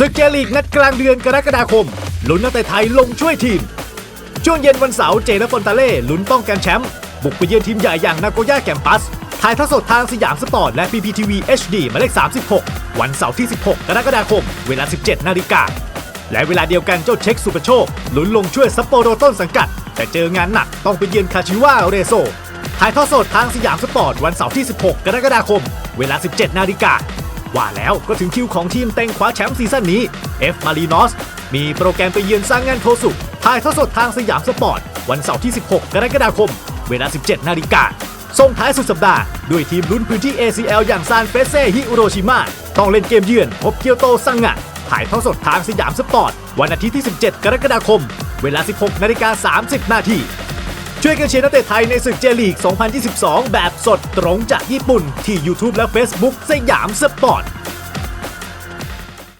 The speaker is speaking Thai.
ศึกเจลีกนัดกลางเดือนกรกฎาคม ลุ้นนักเตะไทยลงช่วยทีม ช่วงเย็นวันเสาร์เจและฟอนตาเล่ลุ้นป้องกันแชมป์บุกไปเยือนทีมใหญ่อย่างนาโกย่าแกมปัส ถ่ายทอดสดทางสยามสปอร์ตและ PPTV HD หมายเลข 36 วันเสาร์ที่ 16 กรกฎาคม เวลา 17 นาฬิกา และเวลาเดียวกันเจ้าเช็คสุปโชคลุ้นลงช่วยซัปโปโรต้นสังกัด แต่เจองานหนักต้องไปเยือนคาชิวาเรโซถ่ายทอดสดทางสยามสปอร์ตวันเสาร์ที่ 16 กรกฎาคม เวลา 17 นาฬิกา ว่าแล้วก็ถึงคิวของทีมเต็งคว้าแชมป์ซีซั่นนี้ F Marinos มีโปรแกรมไปเยือนสร้างงานโทสุถ่ายทอดสดทางสยามสปอร์ต วันเสาร์ที่ 16 กรกฎาคม เวลา 17 นาฬิกาส่งท้ายสุดสัปดาห์ ด้วยทีมลุ้นพื้นที่ ACL อย่างซานเฟเซ่ฮิโรชิมาต้องเล่นเกมเยือนพบเกียวโตซังงะถ่ายทอดสดทางสยามสปอร์ต วันอาทิตย์ที่ 17 กรกฎาคม เวลา 16 นาฬิกา 30 นาที ช่วยกันเชียร์นักเตะไทยในศึกเจลีก 2022 แบบสดตรงจากญี่ปุ่น ที่ YouTube และ Facebook สยามสปอร์ต